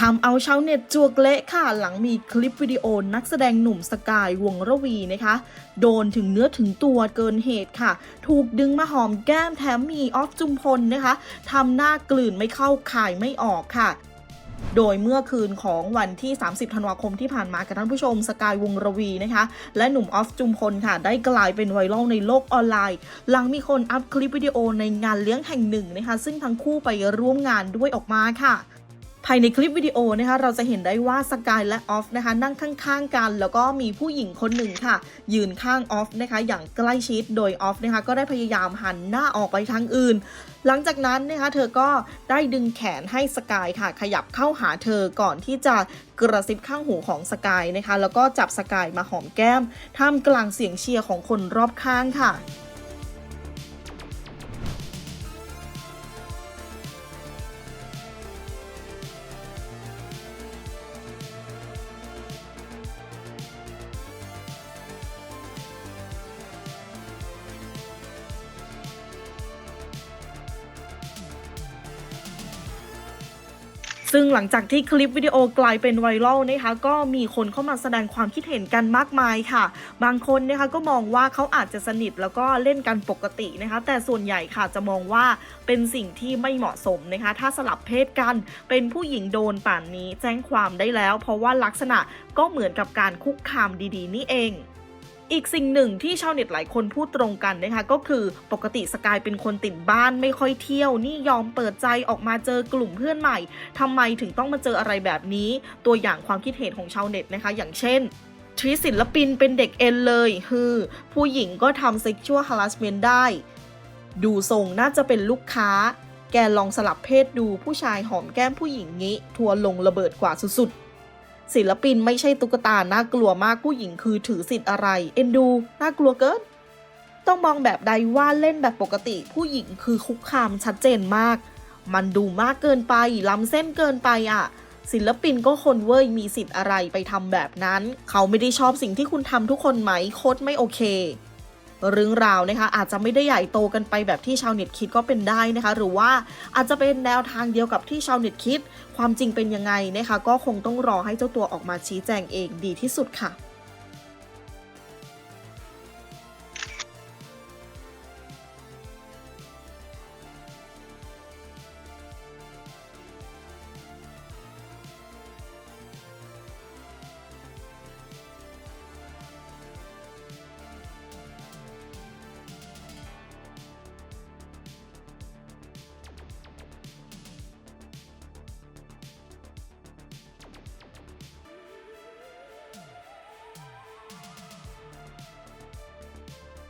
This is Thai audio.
ทำเอาชาวเน็ตจวกเละค่ะ หลังมีคลิปวิดีโอนักแสดงหนุ่มสกายวงระวีนะคะ โดนถึงเนื้อถึงตัวเกินเหตุค่ะ ถูกดึงมาหอมแก้มแถมมีออฟจุมพลนะคะทำหน้ากลืนไม่เข้าข่ายไม่ออกค่ะโดยเมื่อคืนของวันที่ 30 ธันวาคมที่ผ่านมากับท่านผู้ชมสกายวงระวีนะคะ และหนุ่มออฟจุมพลค่ะ ได้กลายเป็นไวรัลในโลกออนไลน์ หลังมีคนอัพคลิปวิดีโอในงานเลี้ยงแห่งหนึ่งนะคะ ซึ่งทั้งคู่ไปร่วมงานด้วยออกมาค่ะ ภายในคลิปวิดีโอนะคะเราจะเห็นได้ว่าสกายและออฟนะคะนั่งข้างๆกัน แล้วก็มีผู้หญิงคนหนึ่งค่ะ ยืนข้างออฟนะคะอย่างใกล้ชิดโดยออฟนะคะก็ได้พยายามหันหน้าออกไปทางอื่น หลังจากนั้นนะคะเธอก็ได้ดึงแขนให้สกายค่ะ ขยับเข้าหาเธอก่อนที่จะกระซิบข้างหูของสกายนะคะแล้วก็จับสกายมาหอมแก้มท่ามกลางเสียงเชียร์ของคนรอบข้างค่ะ ซึ่งหลังจากที่คลิปวิดีโอกลายเป็นไวรัลนะคะก็มีคนเข้ามาแสดงความคิดเห็นกันมากมายค่ะ บางคนนะคะก็มองว่าเขาอาจจะสนิทแล้วก็เล่นกันปกตินะคะแต่ส่วนใหญ่ค่ะจะมองว่าเป็นสิ่งที่ไม่เหมาะสมนะคะถ้าสลับเพศกันเป็นผู้หญิงโดนป่านนี้แจ้งความได้แล้ว เพราะว่าลักษณะก็เหมือนกับการคุกคามดีๆ นี่เอง อีกสิ่งหนึ่งที่ชาวเน็ตหลายคนพูดตรงกันนะคะก็คือปกติสกายเป็นคนติดบ้านไม่ค่อยเที่ยว นี่ยอมเปิดใจออกมาเจอกลุ่มเพื่อนใหม่ทำไมถึงต้องมาเจออะไรแบบนี้ ตัวอย่างความคิดเห็นของชาวเน็ตนะคะ อย่างเช่นทรีศิลปินเป็นเด็กเอ็นเลยฮือผู้หญิงก็ทำ sexual harassment ได้ ดูทรงน่าจะเป็นลูกค้า แกลองสลับเพศดูผู้ชายหอมแก้มผู้หญิงงี้ ทัวร์ลงระเบิดกว่าสุดๆ ศิลปินไม่ใช่ตุ๊กตาน่ากลัวมากผู้หญิงคือถือสิทธิ์อะไร เอ็นดูน่ากลัวเกิน ต้องมองแบบใดว่าเล่นแบบปกติ ผู้หญิงคือคุกคามชัดเจนมาก มันดูมากเกินไปล้ำเส้นเกินไปอะ ศิลปินก็คนเว้ยมีสิทธิ์อะไรไปทำแบบนั้น เขาไม่ได้ชอบสิ่งที่คุณทำทุกคนไหมโคตรไม่โอเค เรื่องราวนะคะอาจจะไม่ได้ใหญ่โตกันไปแบบที่ชาวเน็ตคิดก็เป็นได้นะคะ หรือว่าอาจจะเป็นแนวทางเดียวกับที่ชาวเน็ตคิด ความจริงเป็นยังไงนะคะก็คงต้องรอให้เจ้าตัวออกมาชี้แจงเองดีที่สุดค่ะ